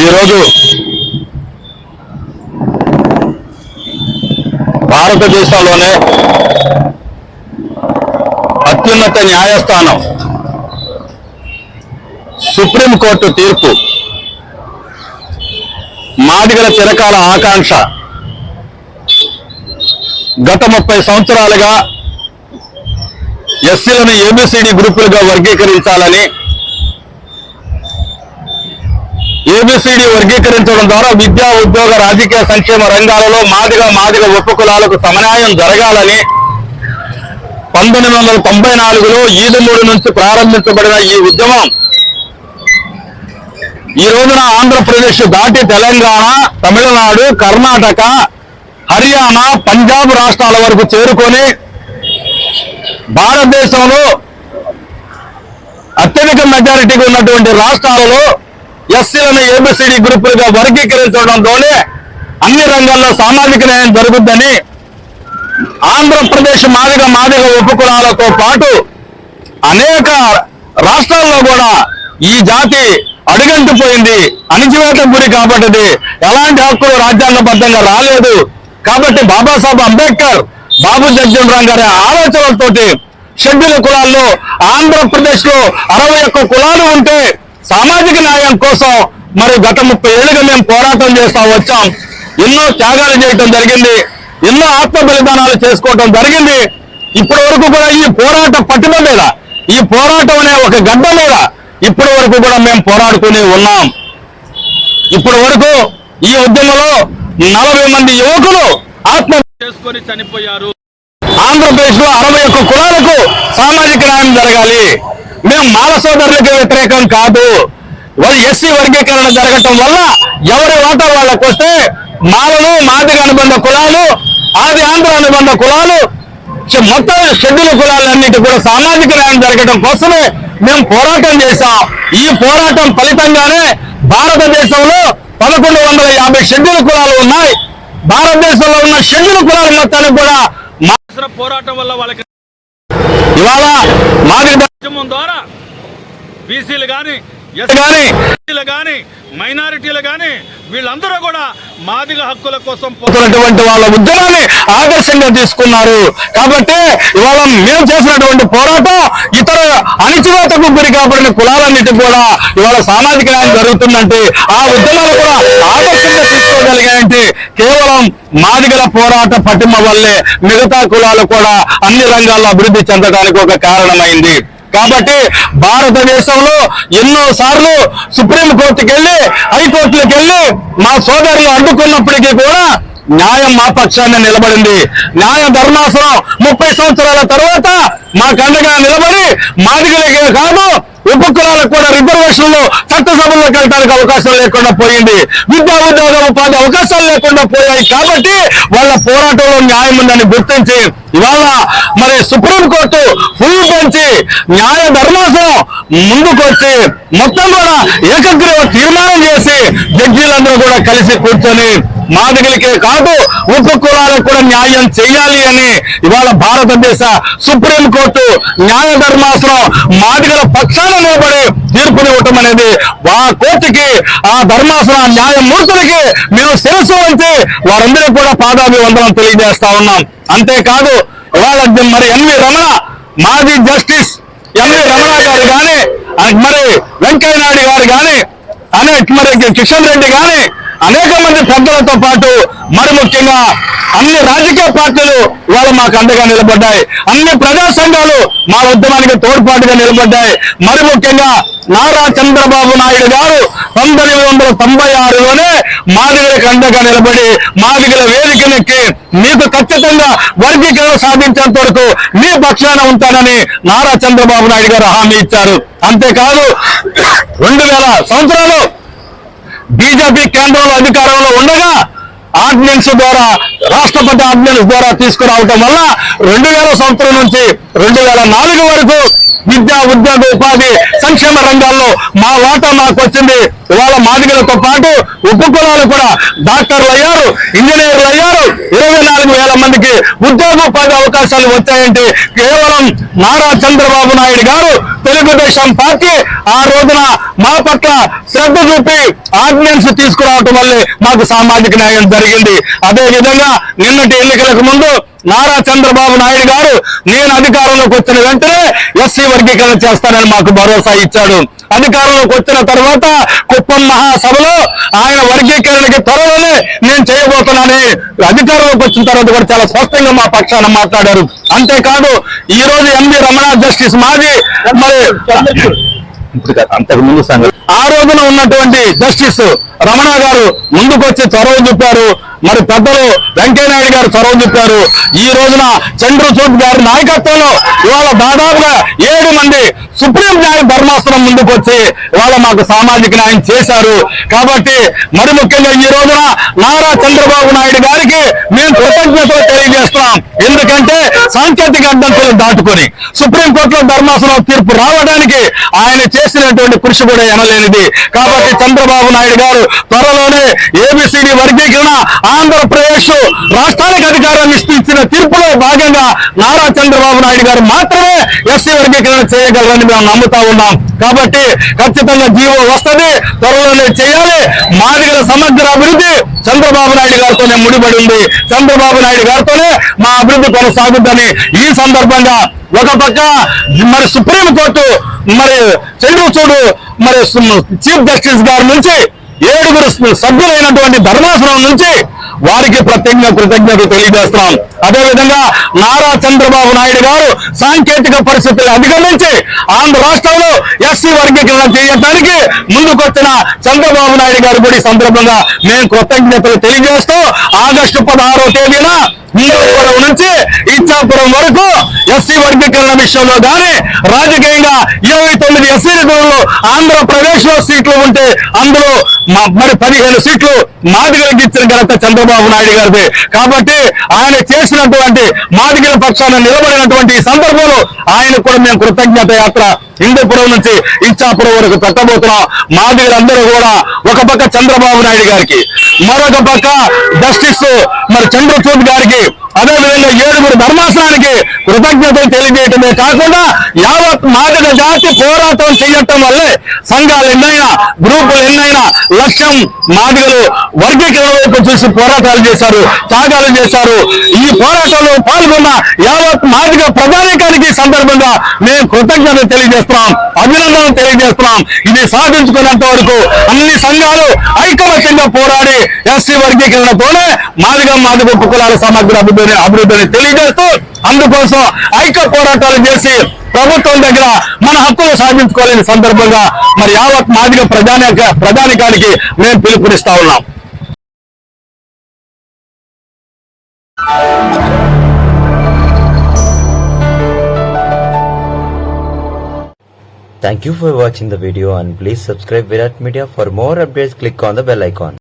ఈరోజు భారతదేశంలోనే అత్యున్నత న్యాయస్థానం సుప్రీంకోర్టు తీర్పు మాదిగల చిరకాల ఆకాంక్ష గత ముప్పై సంవత్సరాలుగా ఎస్సీలను ఏబిసిడి గ్రూపులుగా వర్గీకరించాలని ఏబిసిడి వర్గీకరించడం ద్వారా విద్యా ఉద్యోగ రాజకీయ సంక్షేమ రంగాలలో మాదిగ మాదిగ ఉపకులాలకు సమన్యాయం జరగాలని పంతొమ్మిది వందల తొంభై నాలుగులో ఈదుమూడు నుంచి ప్రారంభించబడిన ఈ ఉద్యమం. ఈ రోజున ఆంధ్రప్రదేశ్ దాటి తెలంగాణ తమిళనాడు కర్ణాటక హర్యానా పంజాబ్ రాష్ట్రాల వరకు చేరుకొని భారతదేశంలో అత్యధిక మెజారిటీగా ఉన్నటువంటి రాష్ట్రాలలో ఎస్సీలను ఏబిసిడి గ్రూపులుగా వర్గీకరించడంతోనే అన్ని రంగాల్లో సామాజిక న్యాయం జరుగుద్దని ఆంధ్రప్రదేశ్ మాదిగ మాదిగ ఉపకులాలతో పాటు అనేక రాష్ట్రాల్లో కూడా ఈ జాతి అడుగంటిపోయింది అణిచివేత గురి కాబట్టి ఎలాంటి హక్కులు రాజ్యాంగబద్ధంగా రాలేదు. కాబట్టి బాబాసాహెబ్ అంబేద్కర్ బాబు జగ్జీవన్ గారి ఆలోచనలతోటి షెడ్యూల్ కులాల్లో ఆంధ్రప్రదేశ్లో అరవై ఒక్క కులాలు ఉంటే సామాజిక న్యాయం కోసం మరి గత ముప్పై ఏళ్ళుగా మేము పోరాటం చేస్తా వచ్చాం. ఎన్నో త్యాగాలు చేయటం జరిగింది. ఎన్నో ఆత్మ బలిదానాలు చేసుకోవటం జరిగింది. ఇప్పటి వరకు కూడా ఈ పోరాట పట్టుదల మీద ఈ పోరాటం అనే ఒక గడ్డ మీద ఇప్పటి వరకు కూడా మేము పోరాడుతూనే ఉన్నాం. ఇప్పటి వరకు ఈ ఉద్యమంలో నలభై మంది యువకులు ఆత్మ చేసుకొని చనిపోయారు. ఆంధ్రప్రదేశ్లో అరవై ఒక్క కులాలకు సామాజిక న్యాయం జరగాలి. మేము మాల సోదరులకు వ్యతిరేకం కాదు. వాళ్ళు ఎస్సీ వర్గీకరణ జరగటం వల్ల ఎవరి వాటా వాళ్ళకు వస్తే మాలలు మాదిగ అనుబంధ కులాలు ఆది ఆంధ్ర అనుబంధ కులాలు మొత్తం షెడ్యూల్ కులాలన్నిటి కూడా సామాజిక న్యాయం జరగడం కోసమే మేము పోరాటం చేశాం. ఈ పోరాటం ఫలితంగానే భారతదేశంలో పదకొండు వందల యాభై షెడ్యూల్ కులాలు ఉన్నాయి. భారతదేశంలో ఉన్న షెడ్యూల్ కులాలు మొత్తానికి కూడా పోరాటం వల్ల వాళ్ళకి ఇవాళ మాదిరి ఉద్యమం ద్వారా బీసీలు కానీ కానీ ఎస్సీలు కానీ మైనారిటీలు కానీ వీళ్ళందరూ కూడా మాదిగ హక్కుల కోసం పోతున్నటువంటి వాళ్ళ ఉద్యమాన్ని ఆదర్శంగా తీసుకున్నారు. కాబట్టి ఇవాళ మేము చేసినటువంటి పోరాటం ఇతర అణిచివేతకు గురి కాబడిన కులాలన్నిటి కూడా ఇవాళ సామాజిక న్యాయం జరుగుతుందంటే ఆ ఉద్యమాలు కూడా ఆదర్శంగా తీసుకోగలిగాయంటే కేవలం మాదిగల పోరాట పటిమ వల్లే మిగతా కులాలు కూడా అన్ని రంగాల్లో అభివృద్ధి చెందడానికి ఒక కారణమైంది. కాబట్టి భారతదేశంలో ఎన్నో సార్లు సుప్రీం కోర్టుకి వెళ్ళి హైకోర్టులకు వెళ్ళి మా సోదరులు అడ్డుకున్నప్పటికీ కూడా న్యాయం మా పక్షాన్ని నిలబడింది. న్యాయ ధర్మాసనం ముప్పై సంవత్సరాల తర్వాత మా కండగా నిలబడి మాదిగలకే కాదు ఉపకులాలకు కూడా రిజర్వేషన్లు చట్టసభల్లోకి వెళ్ళడానికి అవకాశం లేకుండా పోయింది. విద్యా ఉద్యోగం ఉపాధి అవకాశాలు లేకుండా పోయాయి కాబట్టి వాళ్ళ పోరాటంలో న్యాయం ఉందని గుర్తించి ఇవాళ మరి సుప్రీంకోర్టు ఫుల్ పెంచి న్యాయ ధర్మాసనం ముందుకు వచ్చి మొత్తం కూడా ఏకగ్రీవ తీర్మానం చేసి జడ్జీలందరూ కూడా కలిసి కూర్చొని మాదిగలకే కాదు ఉప కులాలకు కూడా న్యాయం చేయాలి అని ఇవాళ భారతదేశ సుప్రీం కోర్టు న్యాయ ధర్మాసనం మాదిగల పక్షాన నిలబడి తీర్పునివ్వటం అనేది ఆ కోర్టుకి ఆ ధర్మాసన న్యాయమూర్తులకి మేము శిరస్సు వంచి వారందరికీ కూడా పాదాభివందనం తెలియజేస్తా ఉన్నాం. అంతేకాదు ఇవాళ మరి ఎన్వి రమణ మాజీ జస్టిస్ ఎన్వి రమణ గారు కానీ మరి వెంకయ్యనాయుడు గారు కానీ అనేక మరి కిషన్ రెడ్డి గాని అనేక మంది పెద్దలతో పాటు మరి ముఖ్యంగా అన్ని రాజకీయ పార్టీలు ఇవాళ మాకు అండగా నిలబడ్డాయి. అన్ని ప్రజా సంఘాలు మా ఉద్యమానికి తోడ్పాటుగా నిలబడ్డాయి. మరి ముఖ్యంగా నారా చంద్రబాబు నాయుడు గారు పంతొమ్మిది వందల తొంభై ఆరులోనే మాదిగలకు అండగా నిలబడి మాదిగల వేదికనెక్కి మీకు ఖచ్చితంగా వర్గీకరణ సాధించేంత వరకు మీ పక్షాన ఉంటానని నారా చంద్రబాబు నాయుడు గారు హామీ ఇచ్చారు. అంతేకాదు రెండు వేల సంవత్సరాలు బీజేపీ కేంద్రంలో అధికారంలో ఉండగా ఆర్డినెన్స్ ద్వారా రాష్ట్రపతి ఆర్డినెన్స్ ద్వారా తీసుకురావటం వల్ల రెండు వేల సంవత్సరం నుంచి రెండు వేల నాలుగు వరకు విద్యా ఉద్యోగ ఉపాధి సంక్షేమ రంగాల్లో మా వాటా మాకు వచ్చింది. ఇవాళ మాదిగలతో పాటు ఉపకులాలు కూడా డాక్టర్లు అయ్యారు ఇంజనీర్లు అయ్యారు. ఇరవై నాలుగు వేల మందికి ఉద్యోగ ఉపాధి అవకాశాలు వచ్చాయంటే కేవలం నారా చంద్రబాబు నాయుడు గారు తెలుగుదేశం పార్టీ ఆ రోజున మా పట్ల శ్రద్ధ చూపి ఆర్డినెన్స్ తీసుకురావటం వల్లే మాకు సామాజిక న్యాయం జరిగింది. అదే విధంగా నిన్నటి ఎన్నికలకు ముందు నారా చంద్రబాబు నాయుడు గారు నేను అధికారంలోకి వచ్చిన వెంటనే ఎస్సీ వర్గీకరణ చేస్తానని మాకు భరోసా ఇచ్చాడు. అధికారంలోకి వచ్చిన తర్వాత కుప్పం మహాసభలో ఆయన వర్గీకరణకి త్వరలోనే నేను చేయబోతున్నానని అధికారంలోకి వచ్చిన తర్వాత కూడా చాలా స్పష్టంగా మా పక్షాన మాట్లాడారు. అంతేకాదు ఈ రోజు ఎంబీ రమణ జస్టిస్ మాజీ మరి అంతకు ముందు సంగతి ఆ రోజున ఉన్నటువంటి జస్టిస్ రమణ గారు ముందుకొచ్చి చొరవ చూపారు మరి పెద్దలు వెంకయ్యనాయుడు గారు చొరవ చెప్పారు. ఈ రోజున చంద్రచూడ్ గారి నాయకత్వంలో ఇవాళ దాదాపుగా ఏడు మంది సుప్రీం న్యాయ ధర్మాసనం ముందుకు వచ్చి ఇవాళ మాకు సామాజిక న్యాయం చేశారు. కాబట్టి మరి ముఖ్యంగా ఈ రోజున నారా చంద్రబాబు నాయుడు గారికి మేము కృతజ్ఞతలు తెలియజేస్తున్నాం. ఎందుకంటే సాంకేతిక అడ్డంకులను దాటుకొని సుప్రీంకోర్టులో ధర్మాసనం తీర్పు రావడానికి ఆయన చేసినటువంటి కృషి కూడా ఎనలేనిది. కాబట్టి చంద్రబాబు నాయుడు గారు త్వరలోనే ఏబిసిడి వర్గీకరణ ఆంధ్రప్రదేశ్ రాష్ట్రానికి అధికారం ఇచ్చిన తీర్పులో భాగంగా నారా చంద్రబాబు నాయుడు గారు మాత్రమే ఎస్సీ వర్గీకరణ చేయగలరని మేము నమ్ముతా ఉన్నాం. కాబట్టి ఖచ్చితంగా జీవో వస్తది త్వరలోనే చేయాలి. మాదిగల సమగ్ర అభివృద్ధి చంద్రబాబు నాయుడు గారితోనే ముడిపడి ఉంది చంద్రబాబు నాయుడు గారితోనే మా అభివృద్ధి కొనసాగుద్దని ఈ సందర్భంగా ఒక పక్క మరి సుప్రీం కోర్టు మరి చంద్రచూడు మరి చీఫ్ జస్టిస్ గారి నుంచి ఏడుగురు సభ్యులైనటువంటి ధర్మాసనం నుంచి వారికి ప్రత్యేకంగా కృతజ్ఞతలు తెలియజేస్తున్నాం. అదేవిధంగా నారా చంద్రబాబు నాయుడు గారు సాంకేతిక పరిస్థితులు అధిగమించి ఆంధ్ర రాష్ట్రంలో ఎస్సీ వర్గీకరణ చేయడానికి ముందుకొచ్చిన చంద్రబాబు నాయుడు గారు కూడా సందర్భంగా మేము కృతజ్ఞతలు తెలియజేస్తూ ఆగస్టు పదహారో తేదీన హిందూపురం నుంచి ఇచ్చాపురం వరకు ఎస్సీ వర్గీకరణ విషయంలో గానీ రాజకీయంగా ఇరవై తొమ్మిది ఎస్సీ నిధులు ఆంధ్రప్రదేశ్లో సీట్లు ఉంటే అందులో మా- మరి పదిహేను సీట్లు మాదిగలకు ఇచ్చిన ఘనత చంద్రబాబు నాయుడు గారిది. కాబట్టి ఆయన చేసినటువంటి మాదిగల పక్షాన నిలబడినటువంటి ఈ సందర్భంలో ఆయన కూడా మేము కృతజ్ఞత యాత్ర హిందూపురం నుంచి ఇచ్చాపురం వరకు పెట్టబోతున్నాం. మాదిగలందరూ కూడా ఒక పక్క చంద్రబాబు నాయుడు గారికి. మరొక పక్క జస్టిస్ మరి చంద్రచూడ్ గారికి అదేవిధంగా ఏడుగురు ధర్మాసనానికి కృతజ్ఞతలు తెలియజేయటమే కాకుండా యావత్ మాదిగ జాతి పోరాటం చేయటం వల్లే సంఘాలు ఎన్నైనా గ్రూపులు ఎన్నైనా లక్ష్యం మాదిగలు వర్గీకరణ వైపు చూసి పోరాటాలు చేశారు త్యాగాలు చేశారు. ఈ పోరాటంలో పాల్గొన్న యావత్ మాదిగ ప్రజానీకానికి సందర్భంగా మేము కృతజ్ఞతలు తెలియజేస్తున్నాం అభినందనలు తెలియజేస్తున్నాం. ఇది సాధించుకున్నంత వరకు అన్ని సంఘాలు ఐకమత్యంగా పోరాడి ఎస్సీ వర్గీకరణతోనే మాదిగ మాదిగ కులాల సమగ్ర అభివృద్ధిని అభివృద్ధిని తెలియజేస్తూ అందుకోసం ఐక్య పోరాటాలు చేసి ప్రభుత్వం దగ్గర మన హక్కులు సాధించుకోలేని సందర్భంగా మరి యావత్ మాదిగ ప్రజానిక ప్రజానికానికి మేము పిలుపునిస్తా ఉన్నాం Thank you for watching the video and please subscribe Virat Media for more updates click on the bell icon.